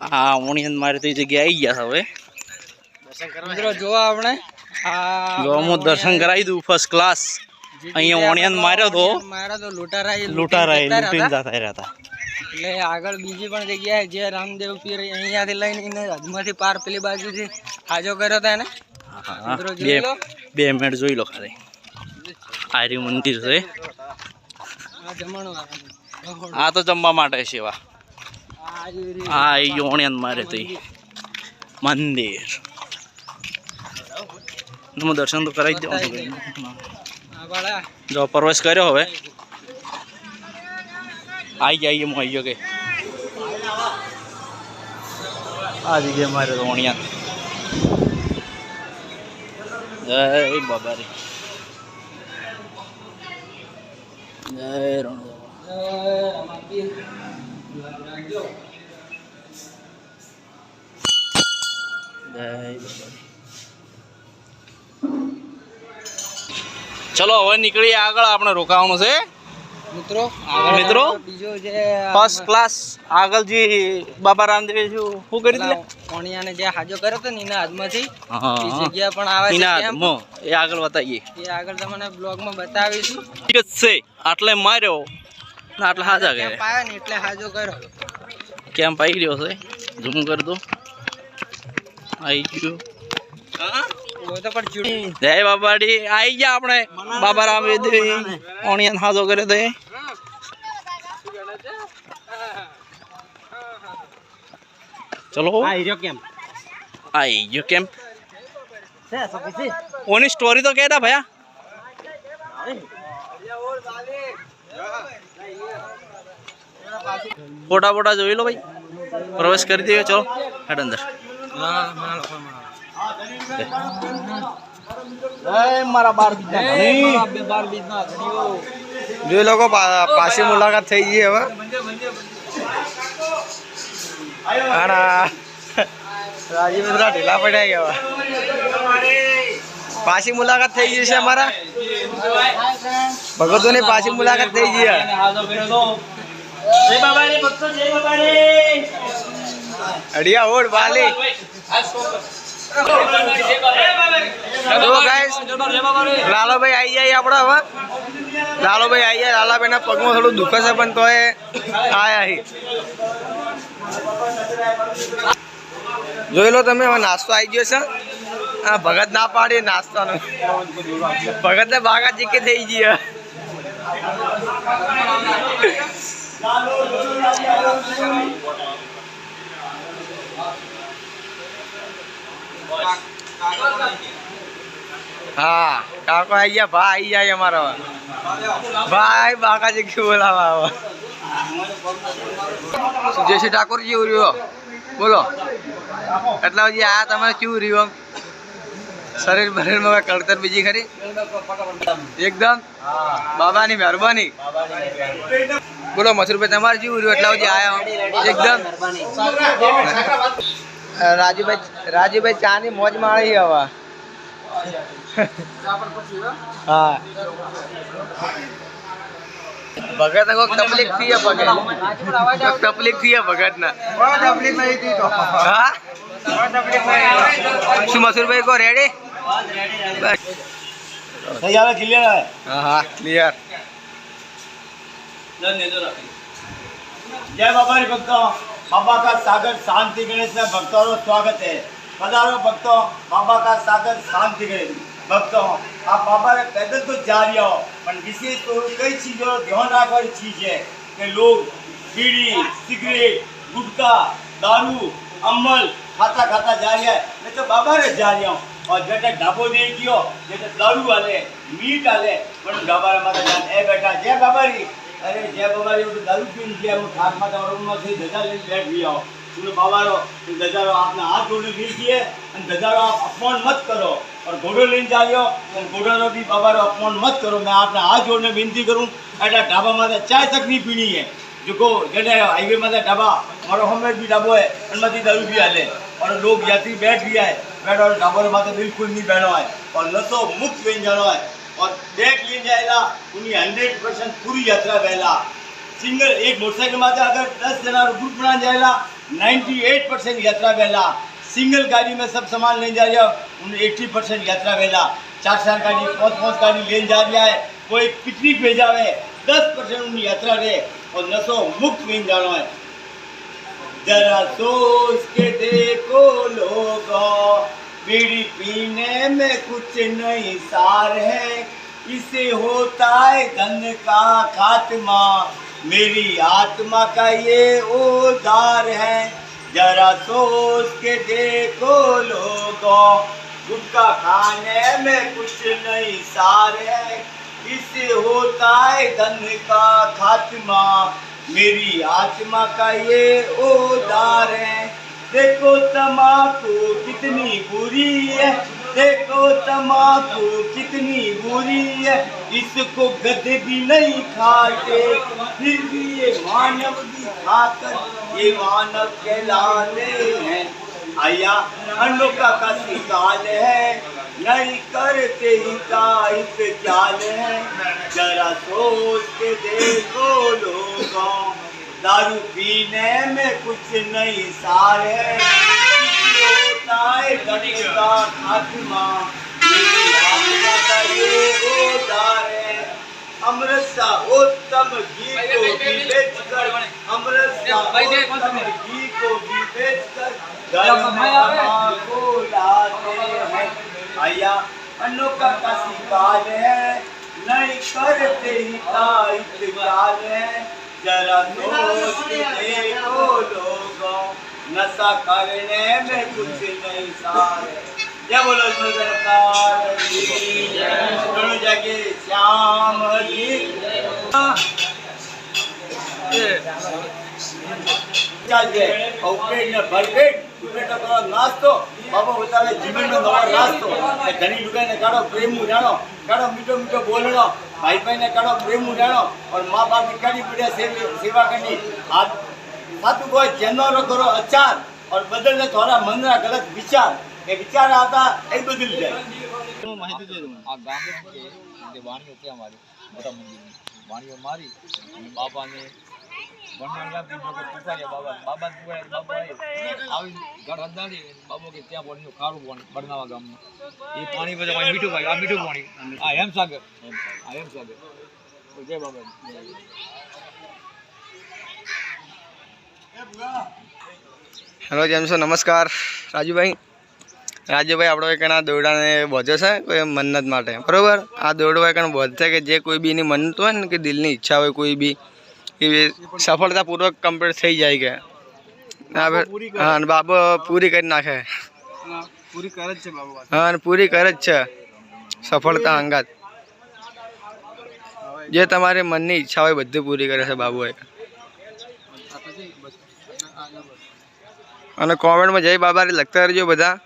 હા ઓણિયન મારે તો એ જગ્યાએ આવી ગયા હવે. મિત્રો જોવા આપણે. જો હું દર્શન કરાવી દઉં ફર્સ્ટ ક્લાસ અહીંયા ઓણિયન માર્યો તો. માર્યો લૂંટીને જતા રહ્યા હતા. એટલે આગળ બીજી પણ જગ્યાએ જે રામદેવ પીર અહીંયાથી લઈને હદમાંથી પાર પેલી બાજુથી હાજો કર્યો હતો એને. બે મિનિટ જોઈ લો ખાલી. આર્ય મંદિર છે. આ તો જમવા માટે એવા આ ઓણિયન મારે તો ઈ. મંદિર. હું દર્શન તો કરાવી દઉં જો પ્રવેશ કર્યો હવે. આઈ જાય હું આવી કે. આ જગ્યાએ મારે ઓણિયાન જય બાબા રે ચલો હવે નીકળીએ આગળ. આપણે રોકાવાનું છે. મિત્રો મિત્રો? બીજો જે ફર્સ્ટ ક્લાસ આગળ જે બાબા રામદેવે શું શું કરી દીધું? કોણિયાને જે હાજો કર્યો હતો ને એના હાથમાંથી એ જગ્યા પણ આવે છે એ આગળ બતાવીએ. એ આગળ તમને બ્લોગમાં બતાવીશું. ઠીક છે. આટલે માર્યો. ને આટલે હાજા ગયા આવ્યો ને એટલે હાજો કર્યો. કેમ પાઈ રહ્યો છે? ઝૂમ કરી દો. જય બાબાડી. આવી ગયા આપણે. બાબા રામ ઓણિયન હાજો કર્યો તો. ચલો. કેમ? આઈ ગયો કેમ? ઓની સ્ટોરી તો કહેતા ભયા. ફોટા ફોટા જોઈ લો ભાઈ. પ્રવેશ કરી દઈએ ચલો હેડ અંદર. મારા બાર જો લોકો પાછી મુલાકાત થઈ ગઈ હવે રાજીવ થોડા ઢીલા પડ્યા ગયા પાછી મુલાકાત થઈ ગઈ છે અમારા ભગતોની પાછી મુલાકાત થઈ ગઈ છે. અડિયા ઓડ બાલી જો guys, લાલાભાઈ આવી જાય આપણે હવે. લાલાભાઈ આવી જાય લાલાભાઈના પગમાં થોડું દુખે છે પણ એ આયા જોઈ લો તમે હવે નાસ્તો આવી ગયો છે. હા ભગત ના પાડી નાસ્તાનો. ભગત ને બાગા ચીકી થઈ ગઈ હે. કાકો આવી ગયા ભાઈ આવી જાય અમારો ભાઈ બાકા ચીકી બોલાવા જયશ્રી ઠાકોર કેવું રહ્યો બોલો. એટલા હજી આ તમે કેવું રહ્યું શરીર બરીરમાં કઈ કળતર બીજી ખરી? એકદમ? બાબાની મહેરબાની. બોલો મથુરભાઈ તમારે જેવું રહ્યું એટલા સુધી આવ્યા એકદમ. રાજુભાઈ રાજુભાઈ ચાની મોજ માણી હવે. હા. ભગત કોઈક તકલીફ થઈ ભગત. તકલીફ થઈ ભગત ના હા? શું મસૂરભાઈ કો રેડી બસ. હા હા ક્લિયર जय बाबा रे भक्तों बाबा का सागर शांति गणेश में भक्तों का स्वागत है पधारो भक्तों बाबा का सागर शांति गणेश भक्तों आप बाबा रे पैदल तो जा रहे हो पर विशेष तो कई चीजों ध्यान रखवानी चीज है कि लोग बीड़ी सिगरेट गुटखा दारू अमल खाता खाता जा रहा है मैं तो बाबा रे जा रहा हूँ और जैसे ढाबो दे गयो जैसे दारू वाले मीट वाले पण बाबा रे माता जान ए बेटा जय बाबा री अरे जय बाबा री तो दारू पीन गया वो ठाक माता और उनमें से धजा ले बैठ गया हो तुमने बाबा रो तो धजारो आपने हाथ जोड़ने नहीं किए और धजारो आप अपमान मत करो और घोड़ो लेने जा रहे हो तो घोड़ा रो भी बाबा रो अपमान मत करो मैं आपने हाथ जोड़ने विनती करूं ऐसा ढाबा माता चाय तक नहीं पीनी है जो जड़े हाईवे में ढाबा हमारो हमें भी ढाबो है उनमें दारू भी हाले और लोग यात्री बैठ गया है बैठ और ढाबो माता बिल्कुल नहीं बैठो है और नशो मुक्त बन जानो है और बैग लिए जाएगा उन्हीं हंड्रेड परसेंट पूरी यात्रा वहेला सिंगल एक मोटरसाइकिल में अगर दस जना ग्रुप बना जाएगा 98 परसेंट यात्रा वेला सिंगल गाड़ी में सब सामान ले जा रहा है उन 80 परसेंट यात्रा वेला चार चार गाड़ी पाँच पाँच गाड़ी ले जा रहा है कोई पिकनिक पे जावे दस परसेंट उन यात्रा रे और नशो मुक्त में जानो है जरा सोच के देखो लोगों बीड़ी पीने में कुछ नहीं सार है। इसे होता है धन का खात्मा। मेरी आत्मा का ये उदार है। जरा सोच के देखो लोगों गुटखा खाने में कुछ नहीं सार है। इससे होता है धन का खात्मा। मेरी आत्मा का ये उदार है। देखो तमाकू कितनी बुरी है। देखो तमाकू कितनी बुरी है। इसको गधे भी नहीं खाते, फिर भी ये मानव भी खाकर ये मानव कहलाते हैं। आया अनोखा का शिकाल है। नहीं करते ही चाल है। जरा सोच के देखो लोगों दारू पीने में कुछ नहीं सार है होता का खात्मा। अमृत सा उत्तम घी को भी बेचकर अमृत सा उत्तम घी को भी बेचकर घर में को लाते हैं। आया अनोखा का शिकार है। नहीं करते ही का इंतज़ार है। जरा सोच के देखो लोगों नशा करने में कुछ नहीं सार है जय बोलो सरकार की जय। दोनों जगह श्याम जी ચાલજે પેટ ને ભરપેટ પેટનો કરો નાસ્તો બાબા બતાવે જીવનનો નવો નાસ્તો એ ઘણી લુગાઈને કાઢો પ્રેમનું જાણો કાઢો મીઠો મીઠો બોલણો ભાઈ ભાઈને કાઢો પ્રેમનું જાણો और माँ बाप की कड़ी पीड़े सेवा सेवा करनी आप सातु को जन्म करो अचार और बदलने थोड़ा मन ना गलत विचार એ વિચાર આવતા એ બદલી જાય આ ગામ જ છે જે વાણીઓ છે અમારી મોટા મંદિરની વાણીઓ મારી અને હેલો જેમ છો? નમસ્કાર. રાજુભાઈ. રાજુભાઈ, આપણો એક એના દોરડાને બોધ્યો છે, કોઈ મન્નત માટે. બરોબર? આ દોરડો એક એનો બોધશે કે જે કોઈ બીની મન્નત હોય ને, કે દિલની ઈચ્છા હોય કોઈ બી એ સફળતાપૂર્વક કમ્પ્લીટ થઈ જાય કે. હા અને બાબો પૂરી કરી નાખે. પૂરી કરે જ છે હા અને પૂરી કરે જ છે. સફળતા અંગાત. જે તમારે મનની ઈચ્છા હોય બધી પૂરી કરે છે બાબુ અને કોમેન્ટમાં જય બાબા લખતા રહેજો બધા.